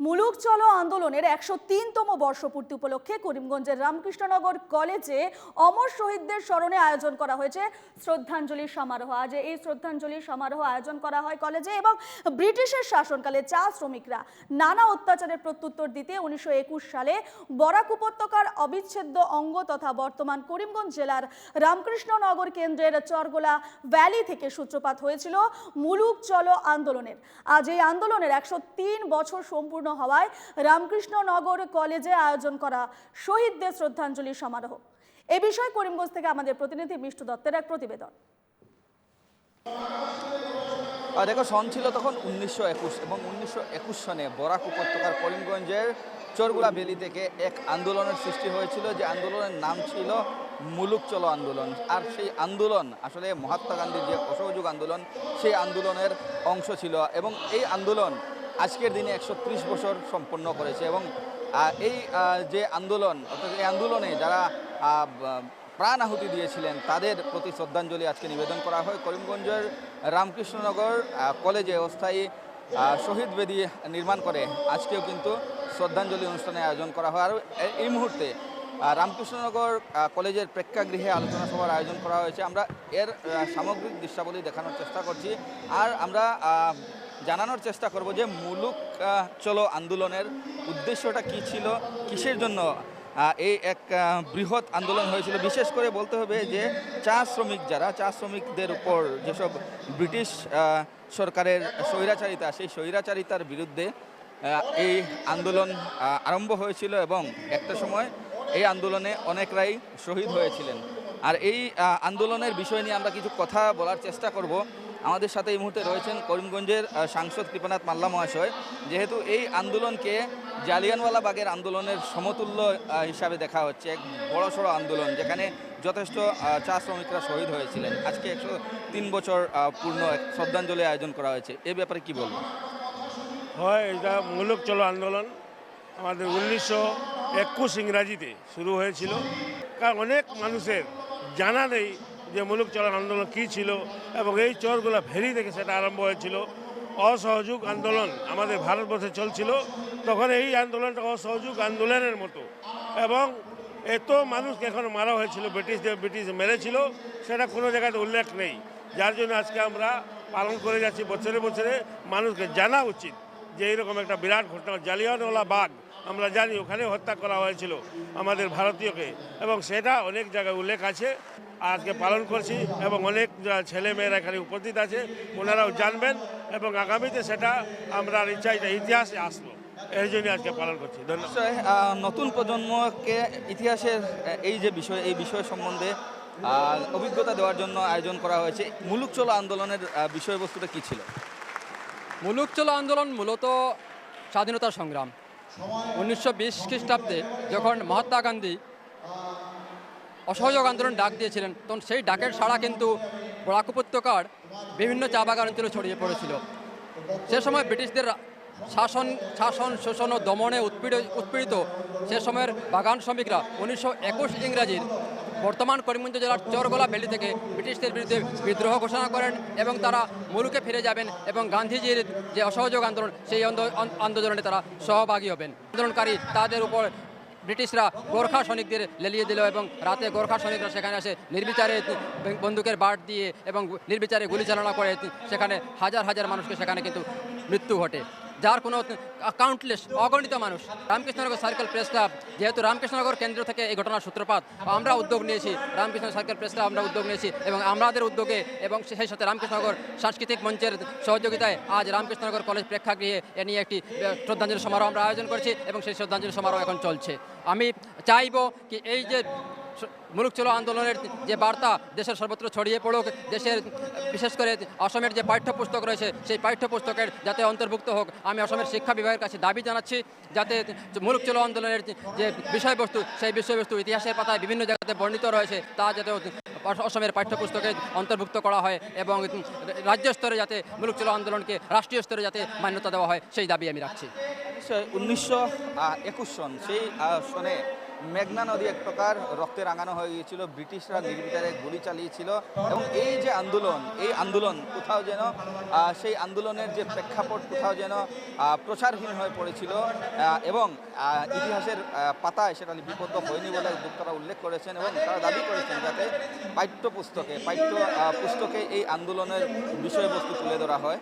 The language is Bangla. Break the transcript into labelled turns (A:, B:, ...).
A: মুলুক চলো আন্দোলনের একশো তিনতম বর্ষপূর্তি উপলক্ষে করিমগঞ্জের রামকৃষ্ণনগর কলেজে অমর শহীদদের স্মরণে আয়োজন করা হয়েছে শ্রদ্ধাঞ্জলি সমারোহ। আজ এই শ্রদ্ধাঞ্জলি সমারোহ আয়োজন করা হয় কলেজে এবং ব্রিটিশের শাসনকালে চা শ্রমিকরা নানা অত্যাচারের প্রত্যুত্তর দিতে উনিশশো একুশ সালে বরাক উপত্যকার অবিচ্ছেদ্য অঙ্গ তথা বর্তমান করিমগঞ্জ জেলার রামকৃষ্ণনগর কেন্দ্রের চরগোলা ভ্যালি থেকে সূত্রপাত হয়েছিল মুলুক চলো আন্দোলনের। আজ এই আন্দোলনের একশো তিন বছর সম্পূর্ণ হওয়ায় রামকৃষ্ণনগর কলেজে আয়োজন করা শহীদদের শ্রদ্ধাঞ্জলি সমারোহ। এ বিষয়ে করিমগঞ্জ থেকে আমাদের প্রতিনিধি মিষ্টু দত্তের এক প্রতিবেদন।
B: দেখো, সন ছিল তখন উনিশশো একুশ এবং উনিশশো একুশ সনে বরাক উপত্যকার করিমগঞ্জের চরগুলা বেলি থেকে এক আন্দোলনের সৃষ্টি হয়েছিল। যে আন্দোলনের নাম ছিল মুলুক চলো আন্দোলন। আর সেই আন্দোলন আসলে মহাত্মা গান্ধীর যে অসহযোগ আন্দোলন, সেই আন্দোলনের অংশ ছিল। এবং এই আন্দোলন আজকের দিনে একশো ত্রিশ বছর সম্পন্ন করেছে এবং এই যে আন্দোলন, অর্থাৎ এই আন্দোলনে যারা প্রাণ আহুতি দিয়েছিলেন, তাদের প্রতি শ্রদ্ধাঞ্জলি আজকে নিবেদন করা হয়। করিমগঞ্জের রামকৃষ্ণনগর কলেজে অস্থায়ী শহীদ বেদি নির্মাণ করে। আজকেও কিন্তু শ্রদ্ধাঞ্জলি অনুষ্ঠানের আয়োজন করা হয়। আর এই মুহূর্তে রামকৃষ্ণনগর কলেজের প্রেক্ষাগৃহে আলোচনা সভার আয়োজন করা হয়েছে। আমরা এর সামগ্রিক দৃশ্যাবলী দেখানোর চেষ্টা করছি। আর আমরা জানানোর চেষ্টা করব যে মুলুক চলো আন্দোলনের উদ্দেশ্যটা কি ছিল, কিসের জন্য এই এক বৃহৎ আন্দোলন হয়েছিল। বিশেষ করে বলতে হবে যে চা শ্রমিক যারা, চা শ্রমিকদের উপর যেসব ব্রিটিশ সরকারের স্বৈরাচারিতা, সেই স্বৈরাচারিতার বিরুদ্ধে এই আন্দোলন আরম্ভ হয়েছিল এবং একটা সময় এই আন্দোলনে অনেকরাই শহীদ হয়েছিলেন। আর এই আন্দোলনের বিষয় নিয়ে আমরা কিছু কথা বলার চেষ্টা করব। আমাদের সাথে এই মুহূর্তে রয়েছেন করিমগঞ্জের সাংসদ কৃপানাথ মাল্লা মহাশয়। যেহেতু এই আন্দোলনকে জালিয়ানওয়ালা বাগের আন্দোলনের সমতুল্য হিসাবে দেখা হচ্ছে, এক বড়সড় আন্দোলন, যেখানে যথেষ্ট চা শ্রমিকরা শহীদ হয়েছিলেন। আজকে একশো তিন বছর পূর্ণ এক শ্রদ্ধাঞ্জলি আয়োজন করা হয়েছে। এ ব্যাপারে কি বলব
C: হয়, এটা মুলুক চলো আন্দোলন। আমাদের উনিশশো একুশ ইংরাজিতে শুরু হয়েছিল। কারণ অনেক মানুষের জানা নেই যে মুলুক চলো আন্দোলন কী ছিল এবং এই চরগুলো ভেরি থেকে সেটা আরম্ভ হয়েছিল। অসহযোগ আন্দোলন আমাদের ভারতবর্ষে চলছিল, তখন এই আন্দোলনটা অসহযোগ আন্দোলনের মতো। এবং এত মানুষকে এখন মারা হয়েছিল ব্রিটিশদের ব্রিটিশ মেরেছিল, সেটা কোনো জায়গাতে উল্লেখ নেই। যার জন্য আজকে আমরা পালন করে যাচ্ছি বছরে বছরে। মানুষকে জানা উচিত যে এইরকম একটা বিরাট ঘটনা, জালিয়ানওয়ালা বাগ। আমরা জানি ওখানে হত্যা করা হয়েছিল আমাদের ভারতীয়কে। এবং সেটা অনেক জায়গায় উল্লেখ আছে আজকে পালন করছি এবং অনেক ছেলে মেয়েরা এখানে উপস্থিত আছে ওনারাও জানবেন এবং আগামীতে সেটা আমরা ইচ্ছা এটা ইতিহাসে আসলো এই জন্য আজকে পালন করছি। ধন্যবাদ।
B: নতুন প্রজন্মকে ইতিহাসের এই যে বিষয় এই বিষয় সম্বন্ধে অভিজ্ঞতা দেওয়ার জন্য আয়োজন করা হয়েছে। মুলুক চলো আন্দোলনের বিষয়বস্তুটা কী ছিল?
D: মুলুক চলো আন্দোলন মূলত স্বাধীনতা সংগ্রাম। উনিশশো বিশ খ্রিস্টাব্দে যখন মহাত্মা গান্ধী অসহযোগ আন্দোলন ডাক দিয়েছিলেন, তখন সেই ডাকের সাড়া কিন্তু বরাক উপত্যকার বিভিন্ন চা বাগান অঞ্চলে ছড়িয়ে পড়েছিল। সে সময় ব্রিটিশদের শাসন শাসন, শোষণ ও দমনে উৎপীড়, উৎপীড়িত সে সময়ের বাগান শ্রমিকরা উনিশশো একুশ ইংরাজির বর্তমান করিমগঞ্জ জেলার চরগোলা ভ্যালি থেকে ব্রিটিশদের বিরুদ্ধে বিদ্রোহ ঘোষণা করেন এবং তারা মুলুকে ফিরে যাবেন এবং গান্ধীজির যে অসহযোগ আন্দোলন, সেই আন্দো- আন্দোলনে তারা সহভাগী হবেন। আন্দোলনকারী তাদের উপর ব্রিটিশরা গোর্খা সৈনিকদের লেলিয়ে দিল এবং রাতে গোর্খা সৈনিকরা সেখানে এসে নির্বিচারে বন্দুকের বাট দিয়ে এবং নির্বিচারে গুলি চালনা করে, সেখানে হাজার হাজার মানুষকে সেখানে কিন্তু মৃত্যু ঘটে। যার কোনো কাউন্টলেস অগণিত মানুষ। রামকৃষ্ণনগর সার্কেল প্রেস ক্লাব যেহেতু রামকৃষ্ণনগর কেন্দ্র থেকে এই ঘটনার সূত্রপাত, আমরা উদ্যোগ নিয়েছি, রামকৃষ্ণ সার্কেল প্রেস ক্লাব আমরা উদ্যোগ নিয়েছি এবং আমাদের উদ্যোগে এবং সেই সাথে রামকৃষ্ণনগর সাংস্কৃতিক মঞ্চের সহযোগিতায় আজ রামকৃষ্ণনগর কলেজ প্রেক্ষাগৃহে এ নিয়ে একটি শ্রদ্ধাঞ্জলি সমারোহ আমরা আয়োজন করেছি এবং সেই শ্রদ্ধাঞ্জলি সমারোহ এখন চলছে। আমি চাইব কি এই যে মুলুক চলো আন্দোলনের যে বার্তা দেশের সর্বত্র ছড়িয়ে পড়ুক, দেশের, বিশেষ করে অসমের যে পাঠ্যপুস্তক রয়েছে, সেই পাঠ্যপুস্তকের যাতে অন্তর্ভুক্ত হোক, আমি অসমের শিক্ষা বিভাগের কাছে দাবি জানাচ্ছি, যাতে মুলুক চলো আন্দোলনের যে বিষয়বস্তু, সেই বিষয়বস্তু ইতিহাসের পাতায় বিভিন্ন জায়গাতে বর্ণিত রয়েছে, তা যাতে অসমের পাঠ্যপুস্তকে অন্তর্ভুক্ত করা হয় এবং রাজ্য স্তরে যাতে মুলুক চলো আন্দোলনকে রাষ্ট্রীয় স্তরে যাতে মান্যতা দেওয়া হয়, সেই দাবি আমি রাখছি।
B: উনিশশো একুশ সন, সেই সনে মেঘনা নদী এক প্রকার রক্তে রাঙানো হয়ে গিয়েছিল ব্রিটিশরা নির্বিচারে গুলি চালিয়েছিল এবং এই যে আন্দোলন, এই আন্দোলন কোথাও যেন সেই আন্দোলনের যে প্রেক্ষাপট কোথাও যেন প্রচারহীন হয়ে পড়েছিল এবং ইতিহাসের পাতায় সেটা লিপিবদ্ধ হয়নি বলে উদ্যোক্তারা উল্লেখ করেছেন এবং তারা দাবি করেছেন যাতে পাঠ্য পুস্তকে পাঠ্য পুস্তকে এই আন্দোলনের বিষয়বস্তু তুলে ধরা হয়।